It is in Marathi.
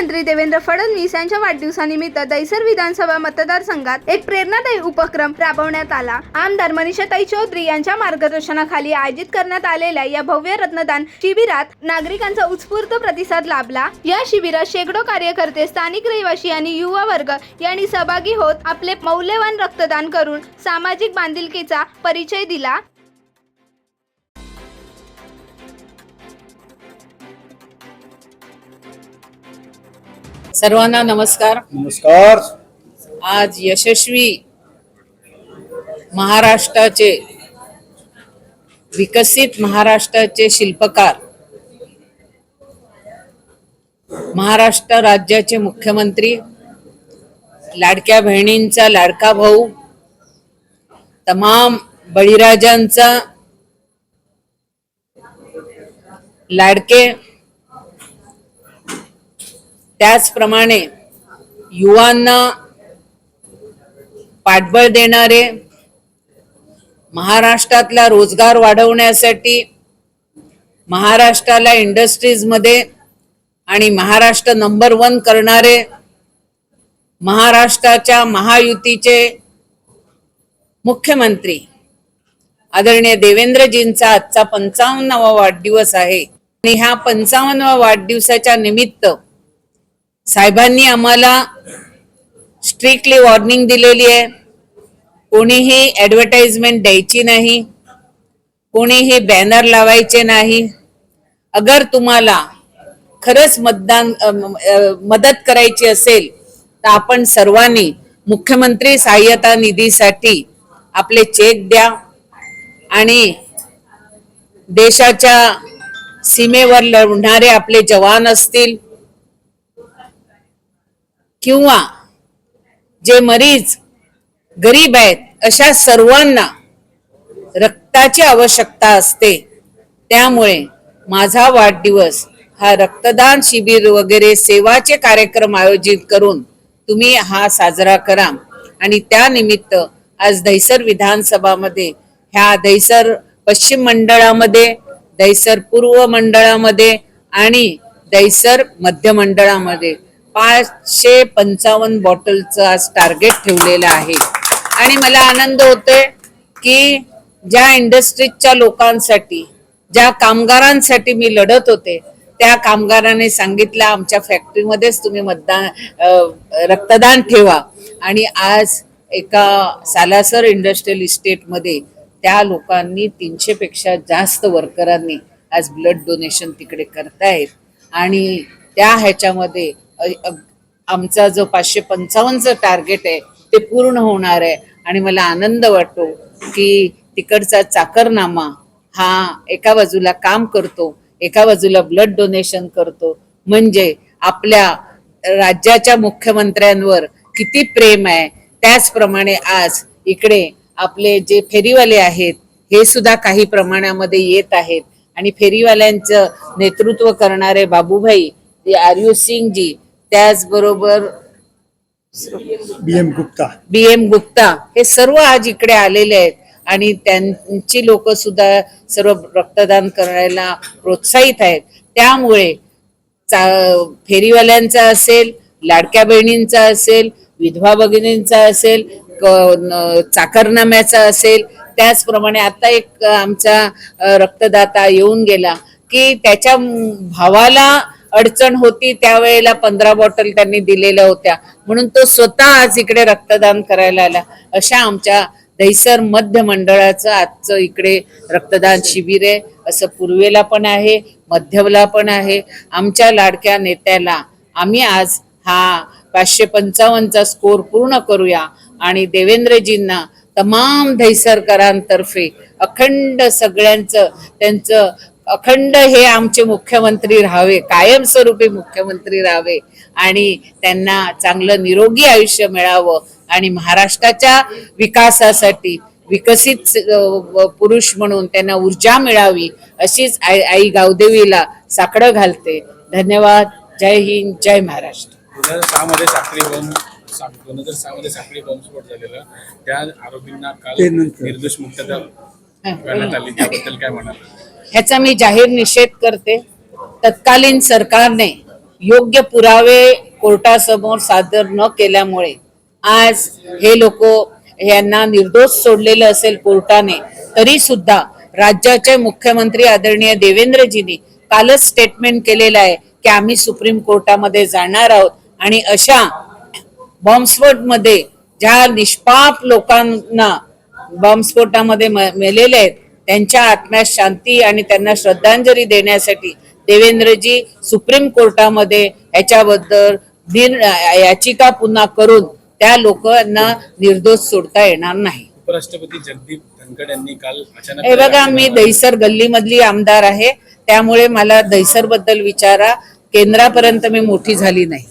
मुख्यमंत्री देवेंद्र फडणवीस यांच्या वाढदिवसानिमित्त दैसर विधानसभा मतदारसंघात एक प्रेरणादायी उपक्रम राबवण्यात आला. आमदार मनीषाताई चौधरी यांच्या मार्गदर्शनाखाली आयोजित करण्यात आलेल्या या भव्य रत्नदान शिबिरात नागरिकांचा उत्स्फूर्त प्रतिसाद लाभला. या शिबिरात शेकडो कार्यकर्ते स्थानिक रहिवासी आणि युवा वर्ग यांनी सहभागी होत आपले मौल्यवान रक्तदान करून सामाजिक बांधिलकीचा परिचय दिला. सर्वांना नमस्कार. नमस्कार. आज यशस्वी महाराष्ट्राचे विकसित महाराष्ट्राचे शिल्पकार महाराष्ट्र राज्याचे मुख्यमंत्री लाडक्या बहिणींचा लाडका भाऊ तमाम बळीराजांचा लाडके त्याचप्रमाणे युवांना पाठबळ देणारे महाराष्ट्रातला रोजगार वाढवण्यासाठी महाराष्ट्राला इंडस्ट्रीजमध्ये आणि महाराष्ट्र नंबर वन करणारे महाराष्ट्राच्या महायुतीचे मुख्यमंत्री आदरणीय देवेंद्रजींचा आजचा पंचावन्नावा वाढदिवस आहे. आणि ह्या पंचावन्नवा वाढदिवसाच्या निमित्त साहेबांनी आम्हाला स्ट्रिक्टली वॉर्निंग दिलेली आहे. कोणीही ॲडव्हर्टाइजमेंट द्यायची नाही. कोणीही बॅनर लावायचे नाही. अगर तुम्हाला खरंच मतदान मदत करायची असेल तर आपण सर्वांनी मुख्यमंत्री सहाय्यता निधीसाठी आपले चेक द्या आणि देशाच्या सीमेवर लढणारे आपले जवान असतील किंवा जे मरीज गरीब आहेत अशा सर्वांना रक्ताची आवश्यकता असते. त्यामुळे माझा वाढदिवस हा रक्तदान शिबिर वगैरे सेवाचे कार्यक्रम आयोजित करून तुम्ही हा साजरा करा. आणि त्यानिमित्त आज दहिसर विधानसभामध्ये ह्या दहिसर पश्चिम मंडळामध्ये दहिसर पूर्व मंडळामध्ये आणि दहिसर मध्य मंडळामध्ये पाचशे पंचावन्न बॉटलचं आज टार्गेट ठेवलेलं आहे. आणि मला आनंद होतोय की ज्या इंडस्ट्रीजच्या लोकांसाठी ज्या कामगारांसाठी मी लढत होते त्या कामगाराने सांगितलं आमच्या फॅक्टरीमध्येच तुम्ही मतदान रक्तदान ठेवा. आणि आज एका सालासर इंडस्ट्रियल इस्टेटमध्ये त्या लोकांनी तीनशेपेक्षा जास्त वर्करांनी आज ब्लड डोनेशन तिकडे करतायत. आणि त्या ह्याच्यामध्ये आमचा जो पाचशे पंचावन्नचं टार्गेट आहे ते पूर्ण होणार आहे. आणि मला आनंद वाटतो की तिकडचा चाकरनामा हा एका बाजूला काम करतो एका बाजूला ब्लड डोनेशन करतो. म्हणजे आपल्या राज्याच्या मुख्यमंत्र्यांवर किती प्रेम आहे त्याचप्रमाणे आज इकडे आपले जे फेरीवाले आहेत हे सुद्धा काही प्रमाणामध्ये येत आहेत. आणि फेरीवाल्यांचं नेतृत्व करणारे बाबूभाई ते आर्यू सिंग जी त्याचबरोबर B M Gupta B M Gupta हे सर्व आज इकडे आलेले आहेत आणि त्यांची लोक सुद्धा सर्व रक्तदान करायला प्रोत्साहित आहेत. त्यामुळे फेरीवाल्यांचा असेल लाडक्या बहिणींचा असेल विधवा भगिनींचा असेल चाकरनाम्याचा असेल त्याचप्रमाणे आता एक आमचा रक्तदाता येऊन गेला की त्याच्या भावाला अडचण होती त्यावेळेला पंधरा बॉटल त्यांनी दिलेल्या होत्या. म्हणून तो स्वतः आज इकडे रक्तदान करायला आला. अशा आमच्या दहिसर मध्य मंडळाचं आजचं इकडे रक्तदान शिबिर आहे. असं पूर्वेला पण आहे मध्यवला पण आहे. आमच्या लाडक्या नेत्याला आम्ही आज हा पाचशे पंचावन्नचा स्कोर पूर्ण करूया. आणि देवेंद्रजींना तमाम दहिसरकरांतर्फे अखंड सगळ्यांचं त्यांचं अखंड हे आमचे मुख्यमंत्री राहावे कायमस्वरूपी मुख्यमंत्री राहावे आणि त्यांना चांगलं निरोगी आयुष्य मिळावं आणि महाराष्ट्राच्या विकासासाठी विकसित पुरुष म्हणून त्यांना ऊर्जा मिळावी अशीच आई आई गावदेवीला साकडं घालते. धन्यवाद. जय हिंद जय महाराष्ट्र. दोन हजार सहा मध्ये साखळी बॉम्ब दोन हजार सहा मध्ये साखळी बॉम्बस्फोट झालेला. त्या आरोपींना काल. निर्दोष मुक्तता करण्यात आली. त्याबद्दल काय म्हणाल? ह्याचा मी जाहीर निषेध करते. तत्कालीन सरकारने योग्य पुरावे कोर्टासमोर सादर न केल्यामुळे आज हे लोक यांना निर्दोष सोडलेलं असेल कोर्टाने तरी सुद्धा राज्याचे मुख्यमंत्री आदरणीय देवेंद्रजींनी कालच स्टेटमेंट केलेलं आहे की आम्ही सुप्रीम कोर्टामध्ये जाणार आहोत. आणि अशा बॉम्बस्फोटमध्ये ज्या निष्पाप लोकांना बॉम्बस्फोटामध्ये म- मेलेले आहेत त्यांच्या आत्म्यास शांती आणि त्यांना श्रद्धांजली देण्यासाठी देवेंद्रजी सुप्रीम कोर्टामध्ये याच्याबद्दल दिन याचिका पुन्हा करून त्या लोकांना निर्दोष सोडता येणार नाही. उपराष्ट्रपती जगदीप धनखड यांनी काल अचानक हे बघा मी दहिसर गल्लीमधली आमदार आहे. त्यामुळे मला दहिसरबद्दल विचारा. केंद्रापर्यंत मी मोठी झाली नाही.